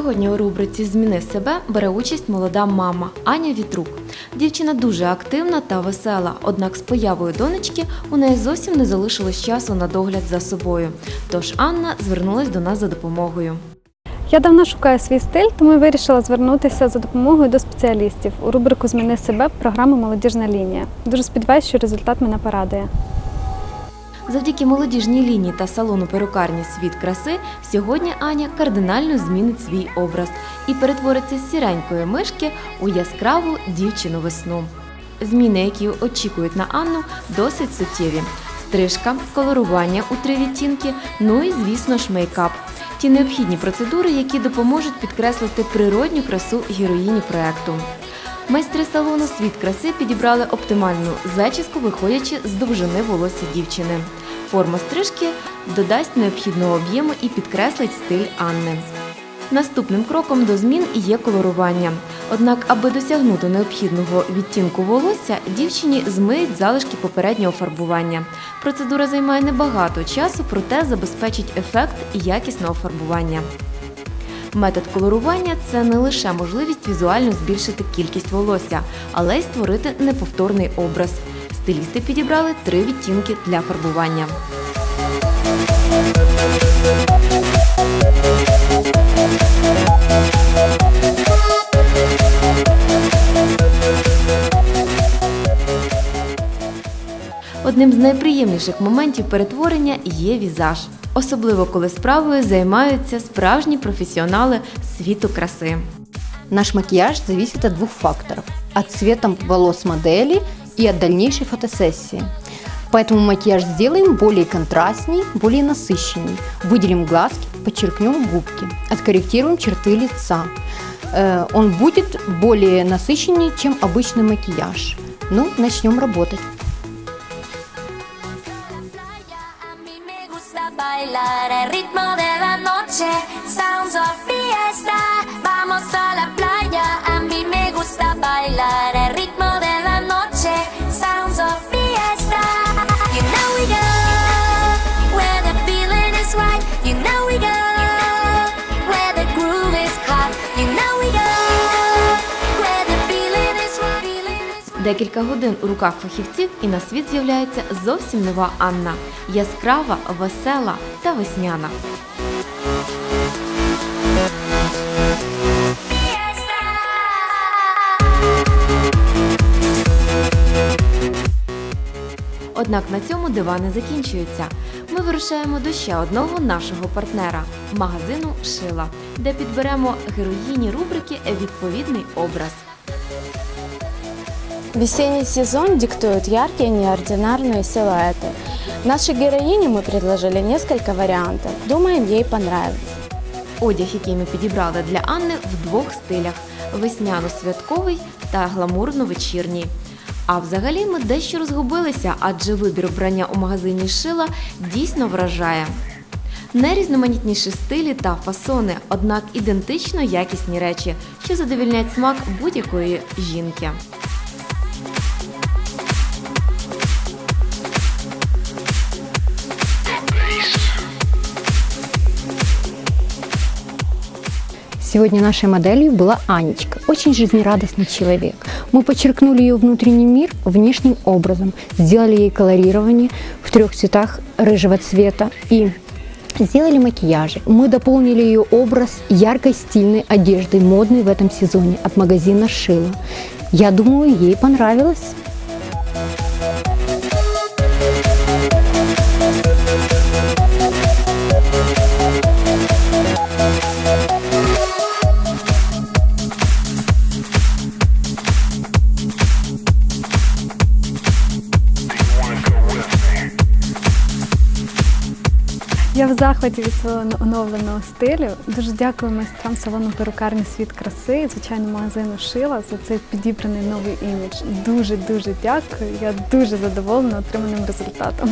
Сьогодні у рубриці Зміни себе бере участь молода мама Аня Вітрук. Дівчина дуже активна та весела, однак з появою донечки у неї зовсім не залишилось часу на догляд за собою. Тож Анна звернулась до нас за допомогою. Я давно шукаю свій стиль, тому вирішила звернутися за допомогою до спеціалістів у рубрику Зміни себе програми Молодіжна лінія. Дуже сподіваюся, що результат мене порадує. Завдяки молодіжній лінії та салону перукарні Світ краси сьогодні Аня кардинально змінить свій образ і перетвориться з сіренької мишки у яскраву дівчину весну. Зміни, які очікують на Анну, досить суттєві. Стрижка, колорування у три відтінки, ну і звісно ж мейкап. Ті необхідні процедури, які допоможуть підкреслити природню красу героїні проекту. Майстри салону Світ краси підібрали оптимальну зачіску, виходячи з довжини волосся дівчини. Форма стрижки додасть необхідного об'єму і підкреслить стиль Анни. Наступним кроком до змін є колорування. Однак, аби досягнути необхідного відтінку волосся, дівчині змиють залишки попереднього фарбування. Процедура займає небагато часу, проте забезпечить ефект якісного фарбування. Метод колорування це не лише можливість візуально збільшити кількість волосся, але й створити неповторний образ. Стилісти підібрали три відтінки для фарбування. Одним з найприємніших моментів перетворення є візаж, особливо коли справою займаються справжні професіонали світу краси. Наш макияж зависит от двух факторов. От цвета волос модели и от дальнейшей фотосессии. Поэтому макияж сделаем более контрастней, более насыщенней. Выделим глазки, подчеркнем губки, откорректируем черты лица. Э, Он будет более насыщенней, чем обычный макияж. Ну, начнем работать. Bailar el ritmo de la noche, sounds of fiesta. Vamos a la Декілька годин у руках фахівців і на світ з'являється зовсім нова Анна яскрава, весела та весняна. Однак на цьому дива не закінчуються. Ми вирушаємо до ще одного нашого партнера магазину Шила, де підберемо героїні рубрики відповідний образ. Весенний сезон диктует яркие неординарные силуэты. Нашей героине мы предложили несколько вариантов. Думаем, ей понравится. Одяг, який ми підібрали для Анни в двох стилях: весняно-святковий та гламурно-вечірній. А взагалі ми дещо розгубилися, адже вибір вбрання у магазині шила дійсно вражає. Найрізноманітніші стилі та фасони, однак ідентично якісні речі, що задовільнять смак будь-якої жінки. Сегодня нашей моделью была Анечка, очень жизнерадостный человек. Мы подчеркнули ее внутренний мир внешним образом, сделали ей колорирование в трех цветах рыжего цвета и сделали макияжи. Мы дополнили ее образ яркой стильной одеждой, модной в этом сезоне от магазина Шила. Я думаю, ей понравилось. Я в захваті від свого оновленого стилю. Дуже дякую майстрам салону перукарні Світ краси і звичайно магазину Шила за цей підібраний новий імідж. Дуже дуже дякую. Я дуже задоволена отриманим результатом.